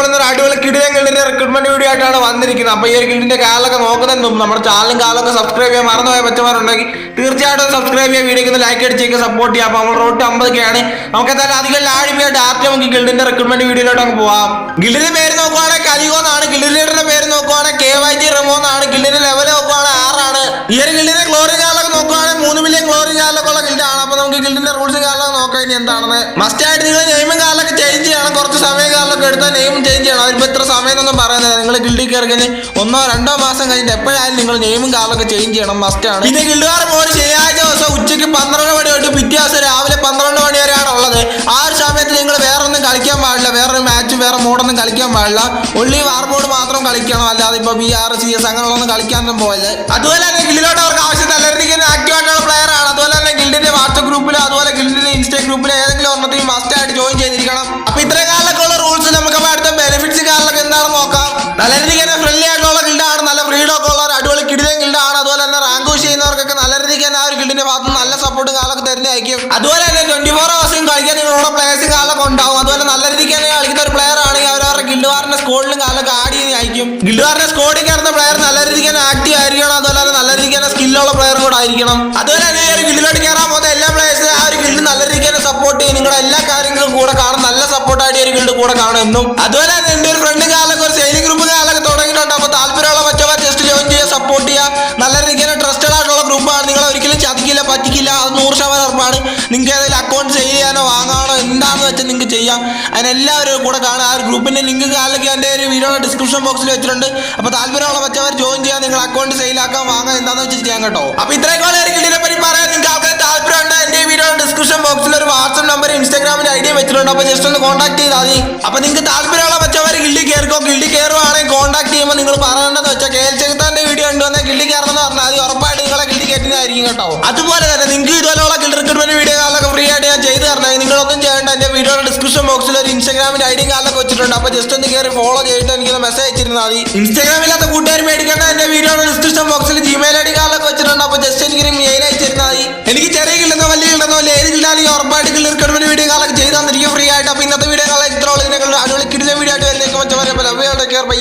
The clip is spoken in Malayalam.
ഒരു അടിപൊളി കിടിലൻ ഗിൽഡിന്റെ റിക്രൂട്ട്മെന്റ് വീഡിയോ ആയിട്ടാണ് വന്നിരിക്കുന്നത്. അപ്പൊ ഈ ഒരു ഗിൽഡിന്റെ കാലൊക്കെ നോക്കുന്നതിന് നമ്മുടെ ചാനലും കാലൊക്കെ സബ്സ്ക്രൈബ് ചെയ്യാൻ മറന്നുപോയ പച്ചമാരുണ്ടെങ്കിൽ തീർച്ചയായിട്ടും സബ്സ്ക്രൈബ് ചെയ്യാൻ വീഡിയോക്ക് ലൈക്ക് അടിച്ചേക്ക് സപ്പോർട്ട് ചെയ്യാം അപ്പൊ നമ്മൾ റോട്ട് അമ്പതൊക്കെയാണ് നമുക്ക് എന്തായാലും അധികം ലാഴിപ്പിയായിട്ട് ആദ്യം നമുക്ക് ഗിൽഡിന്റെ റിക്രൂട്ട്മെന്റ് വീഡിയോയിലോട്ട് അങ്ങ് പോവാം. ഗിൽഡിന്റെ പേര് നോക്കുവാണെങ്കിൽ കലിയോന്നാണ് എന്നാണ്. ഗിൽഡ് കാലൊക്കെ ഗിൽഡാണ് അപ്പൊ നമുക്ക് ഗിൽഡിന്റെ റൂൾസ് കാലം നോക്കാം ഇനി എന്താണെന്ന്. മസ്റ്റ് ആയിട്ട് നിങ്ങൾ നെയിമും കാലൊക്കെ ചേഞ്ച് ചെയ്യണം. കുറച്ച് സമയം കാലൊക്കെ എടുത്താൽ നെയിമും ചേഞ്ച് ചെയ്യണം. അതിപ്പോ ഇത്ര സമയം എന്നൊന്നും പറയുന്നില്ല. നിങ്ങൾ ഗിൽഡിൽ കയറി ഒന്നോ രണ്ടോ മാസം കഴിഞ്ഞിട്ട് എപ്പോഴായാലും നിങ്ങൾ നെയിമും കാലൊക്കെ ചേഞ്ച് ചെയ്യണം. മസ്റ്റ് ആണ്. പിന്നെ ഗിൽഡുകാർ മോഡ് ശനിയാഴ്ച ദിവസം ഉച്ചയ്ക്ക് പന്ത്രണ്ട് മണി തൊട്ട് പിറ്റേ ദിവസം രാവിലെ പന്ത്രണ്ട് മണി വരെയാണ് ഉള്ളത്. ആ ഒരു സമയത്ത് നിങ്ങൾ വേറെ ഒന്നും കളിക്കാൻ പാടില്ല. വേറൊരു മാച്ച് വേറെ മോഡൊന്നും കളിക്കാൻ പാടില്ല. ഒള്ളി വാർ മോഡ് മാത്രം കളിക്കണം. അല്ലാതെ ഇപ്പൊ ബി ആർ സി എസ് അങ്ങനെയുള്ളതൊന്നും കളിക്കാനൊന്നും പോയത് അതുപോലെ തന്നെ ഗിൽഡിലോട്ട് ഗിൽഡിന്റെ വാട്സ്ആപ്പ് ഗ്രൂപ്പിലോ അതുപോലെ ഗിൽഡിന്റെ ഇൻസ്റ്റാ ഗ്രൂപ്പിലോ ഏതെങ്കിലും ഒരെണ്ണത്തിൽ മസ്റ്റ് ആയിട്ട് ജോയിൻ ചെയ്തിരിക്കണം. അപ്പൊ ഇത്രയും കാലൊക്കെ ഉള്ള റൂൾസ് നമുക്ക് അടുത്ത ബെനിഫിറ്റ്സ് കാലൊക്കെ എന്താണെന്ന് നോക്കാം. നല്ല രീതിക്ക് തന്നെ ഫ്രണ്ട്ലി ആയിട്ടുള്ള ഗിൽഡാണ് നല്ല ഫ്രീഡം ഒക്കെ ഉള്ള ഒരു അടിപൊളി കിടിയ ഗിൽഡാണ്. അതുപോലെ തന്നെ റാങ്ക് പുഷ് ചെയ്യുന്നവർക്കൊക്കെ നല്ല രീതിക്ക് തന്നെ ആ ഒരു ഗിൽഡിന്റെ ഭാഗത്ത് നല്ല സപ്പോർട്ട് കാലൊക്കെ തരുന്നതായിരിക്കും. അതുപോലെ തന്നെ ട്വന്റി ഫോർ ഹവേഴ്സും കളിക്കാൻ നിങ്ങളുടെ പ്ലേയേഴ്സ് കാലൊക്കെ ഉണ്ടാവും. അതുപോലെ നല്ല രീതിക്ക് തന്നെ കളിക്കുന്ന ഒരു പ്ലെയർ ആണെങ്കിൽ അവരവരുടെ ഗിൽഡുവാറിന്റെ സ്കോഡിലും കാലൊക്കെ ആഡ് ചെയ്ത് അയക്കും ഗിൽഡുകാരന്റെ സ്കോഡിൽ കയറുന്ന പ്ലെയർ നല്ല രീതിക്ക് തന്നെ ആക്റ്റീവ് ആയിരിക്കണം. അതുപോലെ തന്നെ നല്ല രീതിക്ക് തന്നെ സ്കില്ലുള്ള പ്ലെയർ കൂടെ ആയിരിക്കണം. അതുപോലെ തന്നെ ഗിൽഡിലോട്ട് കയറാൻ പോകുന്ന എല്ലാ പ്ലേയേഴ്സിനും ആ ഒരു ഗിൽഡ് നല്ല തന്നെ സപ്പോർട്ട് ചെയ്യും. നിങ്ങളുടെ എല്ലാ കാര്യങ്ങളും കൂടെ കാണും. നല്ല സപ്പോർട്ടായിട്ട് ഒരു ഗിൽഡ് കൂടെ കാണും എന്നും. അതുപോലെ തന്നെ എന്റെ ഒരു ഫ്രണ്ട് കാലൊക്കെ ഒരു സെയിലിംഗ് ഗ്രൂപ്പ് കാലൊക്കെ തുടങ്ങിയിട്ടുണ്ട്. അപ്പോൾ താല്പര്യമുള്ള മറ്റവർ ജസ്റ്റ് ജോയിൻ ചെയ്യുക സപ്പോർട്ട് ചെയ്യുക. നല്ല തന്നെ ട്രസ്റ്റഡ് ആയിട്ടുള്ള ഗ്രൂപ്പാണ് നിങ്ങൾ ഒരിക്കലും ചതിക്കില്ല പറ്റിക്കില്ല. അത് നൂറ് ശതമാനം ഉറപ്പാണ്. നിങ്ങൾക്ക് ഏതെങ്കിലും അക്കൗണ്ട് ചെയ്യാനോ വാങ്ങാനോ എന്താണെന്ന് വെച്ചാൽ നിങ്ങൾക്ക് ചെയ്യാം. അതിനെല്ലാവരും കൂടെ കാണുക. ആ ഒരു ഗ്രൂപ്പിന്റെ ലിങ്ക് കാലൊക്കെ എന്റെ ഒരു വീഡിയോയുടെ ഡിസ്ക്രിപ്ഷൻ ബോക്സിൽ വെച്ചിട്ടുണ്ട്. അപ്പോൾ താല്പര്യമുള്ള മറ്റവർ ജോയിൻ ചെയ്യാൻ നിങ്ങൾ അക്കൗണ്ട് സെയിലാക്കാൻ വാങ്ങാൻ എന്താണെന്ന് വെച്ചിട്ട് ചെയ്യാൻ കേട്ടോ. അപ്പോൾ ഇത്രയും കാലം ഇതിനെപ്പറ്റി പറയാൻ നിങ്ങൾക്ക് ഒന്ന് കോൺടാക്ട് ചെയ്താൽ മതി. അപ്പോൾ നിങ്ങൾക്ക് താല്പര്യമുള്ള മറ്റവർ ഗിൽഡി കയറിക്കോ ഗിൽഡി കയറുവാണെങ്കിൽ കോൺടാക്ട് ചെയ്യുമ്പോൾ നിങ്ങൾ പറയേണ്ടതെന്ന് വെച്ചാൽ കെ എൽ ചെകുത്താന്റെ വീഡിയോ ഉണ്ട് വന്നാൽ ഗിൽഡി കയറണമെന്ന് പറഞ്ഞാൽ അത് ഉറപ്പായിട്ട് നിങ്ങളെ ഗിൽഡി കയറ്റുന്നതായിരിക്കും കേട്ടോ. അതുപോലെ തന്നെ നിങ്ങൾക്ക് ഇതുപോലെയുള്ള ഗിൽഡ് റിക്രൂട്ട്മെന്റ് വീഡിയോ കാലൊക്കെ ഫ്രീ ആയിട്ട് ഞാൻ ചെയ്ത് തരണമെങ്കിൽ നിങ്ങളൊന്നും ചെയ്യേണ്ട എന്റെ വീഡിയോയുടെ ഡിസ്ക്രിപ്ഷൻ ബോക്സിൽ ഒരു ഇൻസ്റ്റാഗ്രാമിന്റെ ഐ കാലൊക്കെ വെച്ചിട്ടുണ്ട്. അപ്പോൾ ജസ്റ്റ് ഒന്ന് കയറി ഫോളോ ചെയ്തിട്ട് എനിക്ക് മെസ്സേജ് അയച്ചിരുന്നാൽ മതി. ഇൻസ്റ്റാഗ്രാമില്ലാത്ത കൂട്ടുകാർ മേടിക്കേണ്ട എന്റെ വീഡിയോയുടെ ഡിസ്ക്രിപ്ഷൻ ബോക്സിൽ ജിമെയിൽ ഐഡി കാലൊക്കെ വെച്ചിട്ടുണ്ട്. അപ്പോൾ ജസ്റ്റ് എനിക്ക് മെയിൽ അയച്ചിരുന്നാൽ മതി. എനിക്ക് ചെറിയ llegar, bye.